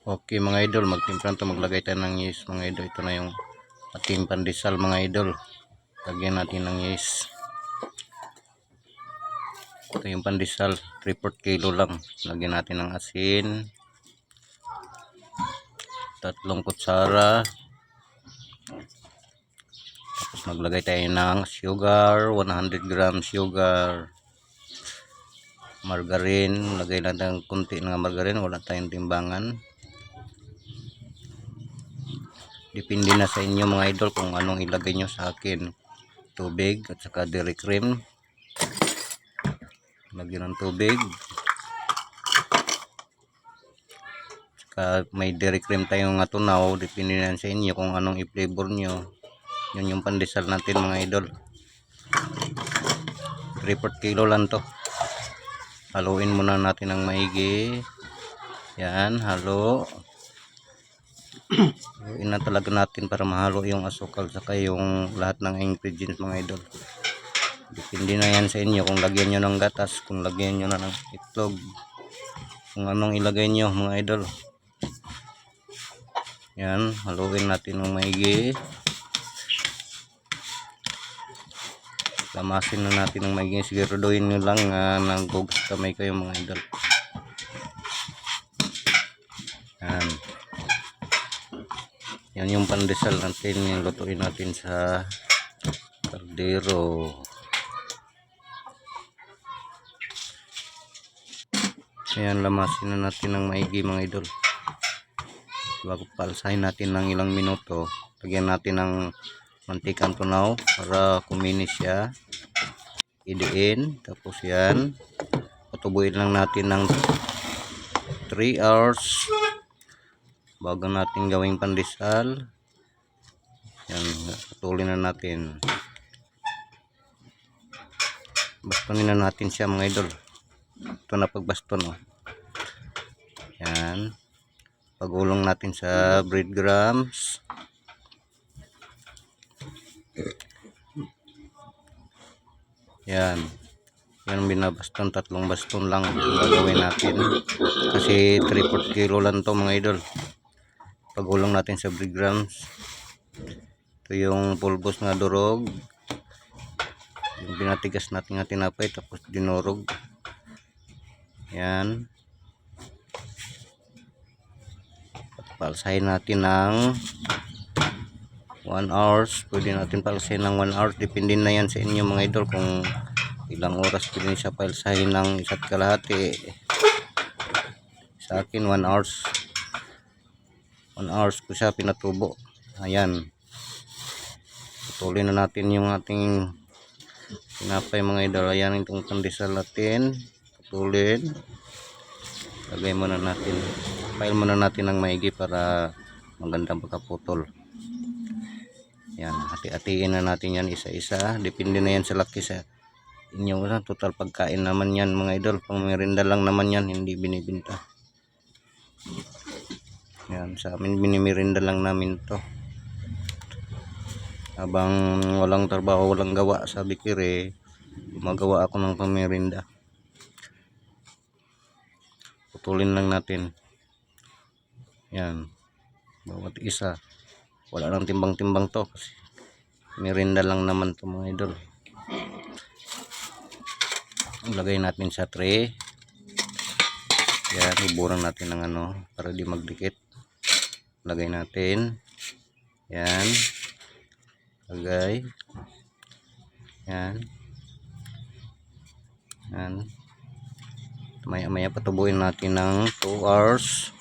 Okay mga idol, magtimplan to maglagay tayo ng yeast mga idol. Ito na yung ating pandesal mga idol. Lagyan natin ng yeast. Ito yung pandesal, 3 kilo lang. Lagyan natin ng asin. Tatlong kutsara. Tapos maglagay tayo ng sugar, 100 grams sugar. Margarine, lagay natin ng kunti ng margarine, wala tayong timbangan. Depende na sa inyo mga idol kung anong ilagay nyo sa akin. Tubig at saka dairy cream. Lagyan ng tubig. Saka may dairy cream tayong natunaw. Depende na sa inyo kung anong i-flavor nyo. Yun yung pandesal natin mga idol. 3 kilo lang to. Haluin muna natin ng maigi. Yan, halo. Haluin na talaga natin para mahalo yung asukal saka yung lahat ng ingredients mga idol. Depende na yan sa inyo kung lagyan nyo ng gatas, kung lagyan nyo na ng itlog. Kung anong ilagay nyo mga idol. Yan, haluin natin ng maigi. Lamasin na natin ng maigi. Siguraduhin nyo lang uh, naghugas kamay kayo mga idol. Yan. Yan yung pandesal natin. Yung lutuin natin sa kaldero. Ayan, lamasin na natin ng maigi mga idol. Bago palsahin natin ng ilang minuto, lagyan natin ng mantikang tunaw para kuminis siya. Idiin, tapos yan. Patubuin lang natin ng 3 hours bago natin gawing pandesal. Yan, patuloy na natin. Bastonin na natin siya mga idol. Ito na pagbaston oh. Yan. Pagulong natin sa breadcrumbs. Yan. Yan binabaston. Tatlong baston lang gagawin natin. Kasi 3 kilo lang to mga idol. Pagulong natin sa breadcrumbs. Ito yung pulbos na durog. Yung binatigas natin nga tinapay tapos dinurog. Yan. Palsahin natin ng 1 hours. Pwede natin palsahin ng 1 hours. Depende na yan sa inyo mga idol kung ilang oras pwede siya palsahin ng isa't kalahati. Sa akin 1 hours. 1 hours ko siya pinatubo. Ayan. Patuloy na natin yung ating tinapay mga idol. Ayan itong pandesal natin. Putulin. Lagay muna natin. File muna natin ng maigi para magandang pagkaputol. Yan. Hati-hatiin na natin yan isa-isa. Depende na yan sa laki sa inyo. Total pagkain naman yan mga idol. Pang merinda lang naman yan. Hindi binibinta. Yan. Sa amin binimirinda lang namin to habang walang trabaho, walang gawa sa Bikire, gumagawa ako ng pamirinda. Putulin lang natin. Yan. Bawat isa. Wala nang timbang-timbang to kasi mirinda lang naman to mga idol. Lagay natin sa tray. Yan, iburan natin ng ano para di magdikit. Lagay natin. Yan. Lagay. Yan. Yan. Maya maya patubuin natin ng 2 hours.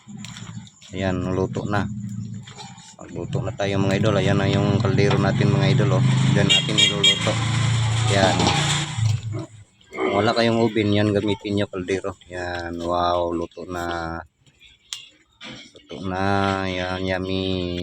Ayan luto na. Luto na tayo mga idol. Ayan na yung kaldero natin mga idol oh. dyan natin niluluto. Yan. Wala kayong oven. Yan gamitin nyo kaldero. Yan. Wow luto na luto na yan yummy